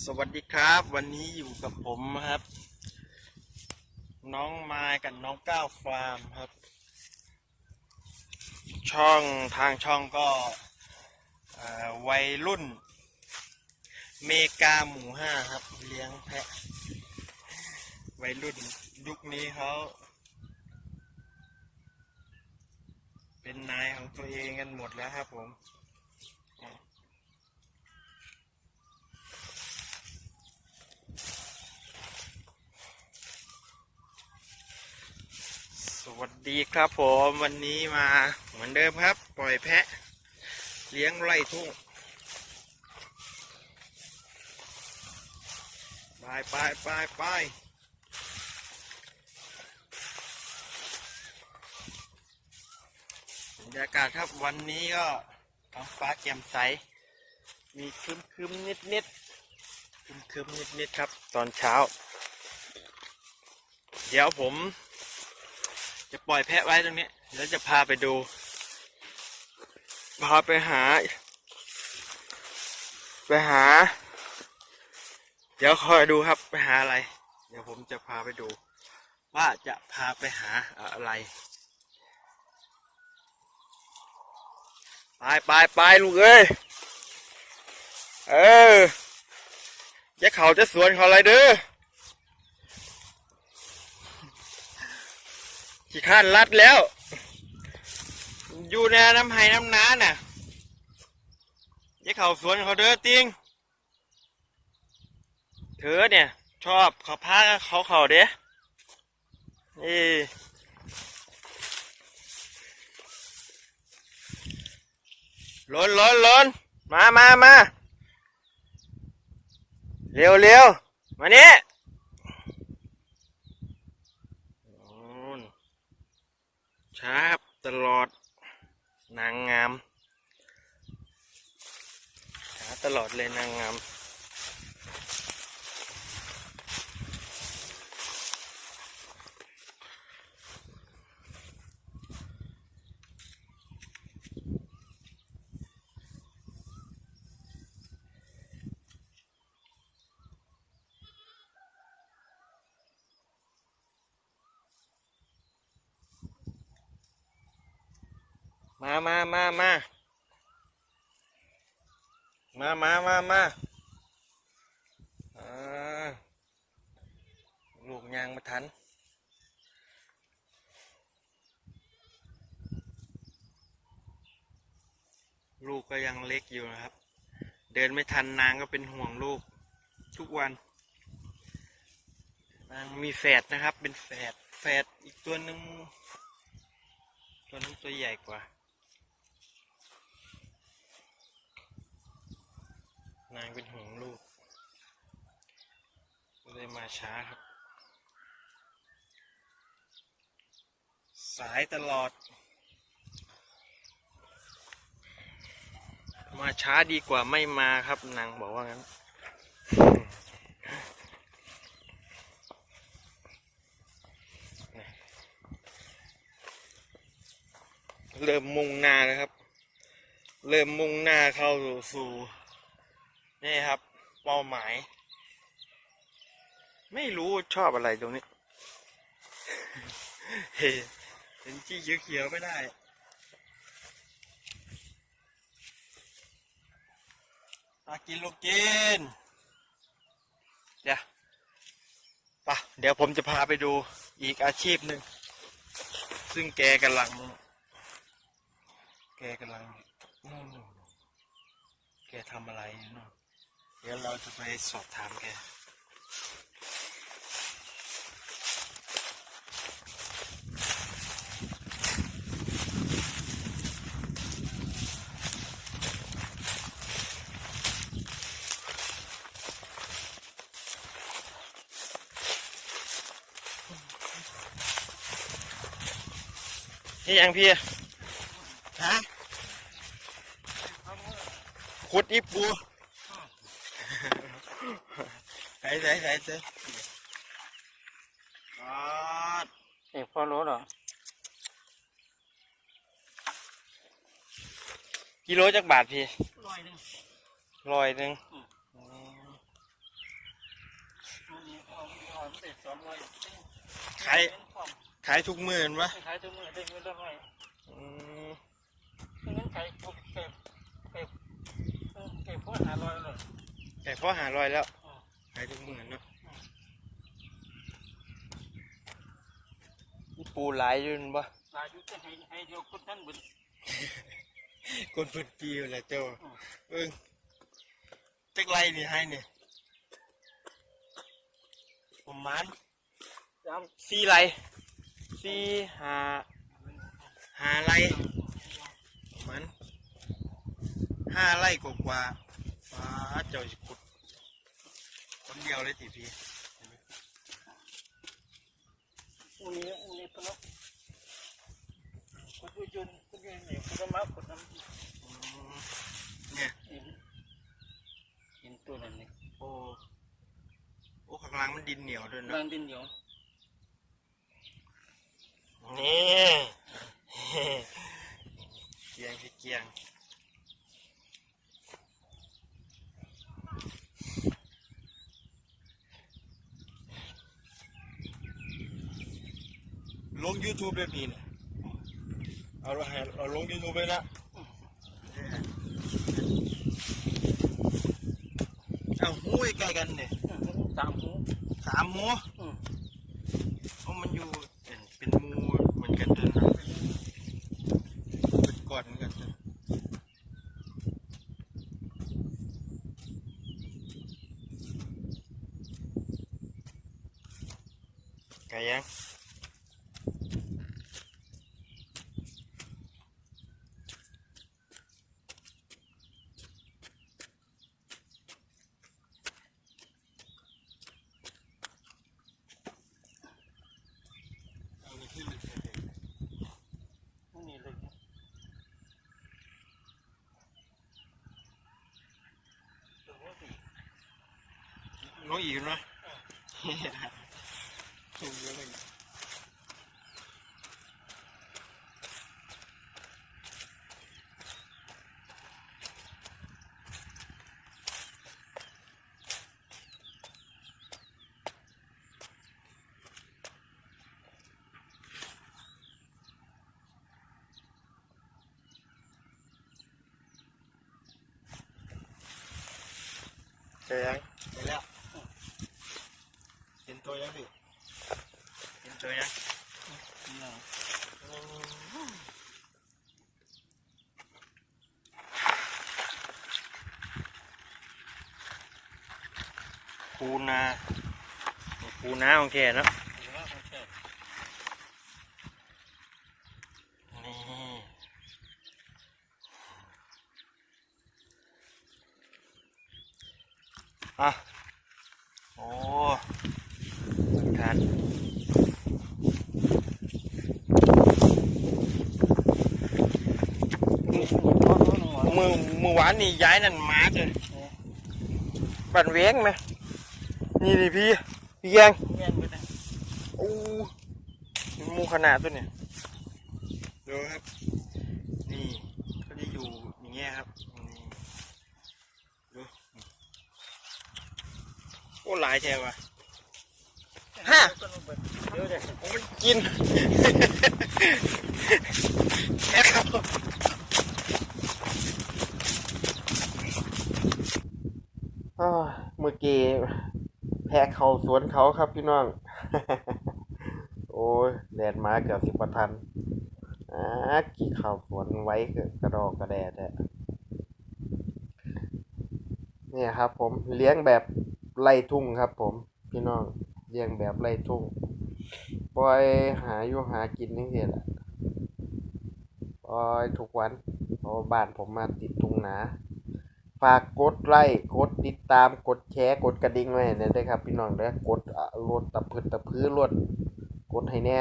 สวัสดีครับ วันนี้อยู่กับผมครับ น้องไม้กับน้องก้าวฟาร์มครับ ช่องทางช่องก็วัยรุ่น เมกาหมูห้าครับ เลี้ยงแพะ วัยรุ่นยุคนี้เขาเป็นนายของตัวเองกันหมดแล้วครับผม วัสดีครับผมวันนี้มาเหมือนเดิมครับ ปล่อยแพะ เลี้ยงไร่ทุ่งไปไปไปไปบรรยากาศครับวันนี้ก็ท้องฟ้าแจ่มใส มีครึมครึมนิดนิดครึมครึมนิดนิดครับ ตอนเช้า เดี๋ยวผม จะปล่อยแพะไว้ตรงนี้ แล้วจะพาไปดู พาไปหา ไปหา เดี๋ยวคอยดูครับไปหาอะไร เดี๋ยวผมจะพาไปดู ว่าจะพาไปหาอะไรไปไปไปลูกเอ้ยเออจะเขาจะสวนเขาอะไรเด้อ ขี้ข้านรัดแล้ว อยู่ในน้ำไห้น้ำน้าน่ะยายเขาสวนเขาเด้อติงเธอเนี่ย ชอบเขาพาเขาเขาเด้นี่ล้นล้นล้นมามามาเร็วเร็วมาเนี่นู่น ช้าครับตลอดนางงาม ช้าตลอดเลยนางงาม มามามามามามามาลูกยางมาทันลูกก็ยังเล็กอยู่นะครับ เดินไม่ทันนางก็เป็นห่วงลูก ทุกวัน นางมีแฝดนะครับ เป็นแฝดแฝดอีกตัวหนึ่งตัวนึงตัวใหญ่กว่าางเป็นห่วงลูกเลยมาช้าครับ สายตลอด มาช้าดีกว่าไม่มาครับนางบอกว่างั้นเริ่มมุ่งหน้าแล้วครับ เริ่มมุ่งหน้าเข้าสู่ นี่ครับ เป้าหมาย ไม่รู้ชอบอะไรตรงนี้เห็นที่เขียวๆไม่ได้มากินลูกกิน เดี๋ยวปะเดี๋ยวผมจะพาไปดูอีกอาชีพหนึ่ง ซึ่งแกกำลัง แกกำลัง แกทำอะไรอยู่นู่น เดี๋ยวเราจะไปสอบถามแกนี่ยังพี่ฮะขุดอีปู ใส่ใส่ใส่ใส่กอดเอกพอรู้เหรอ กิโลจักบาทพี่ร้อยหนึ่งร้อยหนึ่งอืมอืมผมได้สองร้อยขาย ขายทุกมื่นวะขายทุกมื้อได้เงินละร้อยอืมเงินขายปุ๊บเก็บเก็บเก็บพวกหาร้อยเลยแต่พอหาลอยแล้ว ขายทุกมื่นเนาะนี่ปูหลายอยืนปะลายุจะให้ให้เดียวคนท่านบุญคนเปิดปีอยู่แหละเจ้าอืมเอิงจักไรนี่ให้เนี่ยประมาณจสี่ไรสี่หาหาไรประมาณห้าไรกว่าๆฟ้าเจ้าสิขุด คนเดียวเลยติพี่ำอุ้ยอุ้ยพนักคุณยุนคุณยุนเนี่ยคุณก็มาคุณน้อืมเนี่ยำอินอินตัวนั้นนี่โอ้โอ้ข้างล่างมันดินเหนียวด้วยบาเนาะงดินเหนียวนี่เกียงพี่เกียง ลง YouTube แบบนี้นะเอาละให้เอาลง YouTube ไปนะเอาหูใกล้กันเนี่ยสามหูสามหู อืม เพราะมันอยู่เป็นเป็นหมูเหมือนกันเลยนะเป็นก้อนเหมือนกันเลยไก่ยังเอานี่ขึ้นเลย นี่เลยตัวนี้สิ น้องอีกเนาะถูกเยอะเลยเจอยังเจอแล้วเห็น ตัวยังพี่เห็นตัวยังเนี่ยปูนาปูนาของแกเนาะหรือว่าเขาแค่นี่อะโอ้เหมือนกันมือมือหวานนี่ย้ายนั่นมาเลยบันเวงไหมนี่นี่พี่พี่แยงโอ้มูขนาดตัวเนี่ยดูครับ นี่ก็จะอยู่อย่างเงี้ยครับดูโอ้หลายแถวอะ ฮะมันกินแค่ครับอ้าเมื่อกี้แพ้เขาสวนเขาครับพี่น้อง โอ้ยแดดมาเกือบสิบประทันอ่ากี่ข่าวสวนไว้กระดอกกระแดดอะเนี่ยครับผมเลี้ยงแบบไล่ทุ่งครับผมพี่น้อง เลี้ยงแบบไร่ทุ่งปล่อยหาอยู่หากินนี่เสียละปล่อยทุกวันเพราะบ้านผมมาติดทุ่งนาฝากกดไลค์กดติดตามกดแชร์กดกระดิ่งไว้เนี่ยด้ครับ พี่น้องเด้อกดอะรถตะพืดตะพื้นรถกดให้แน่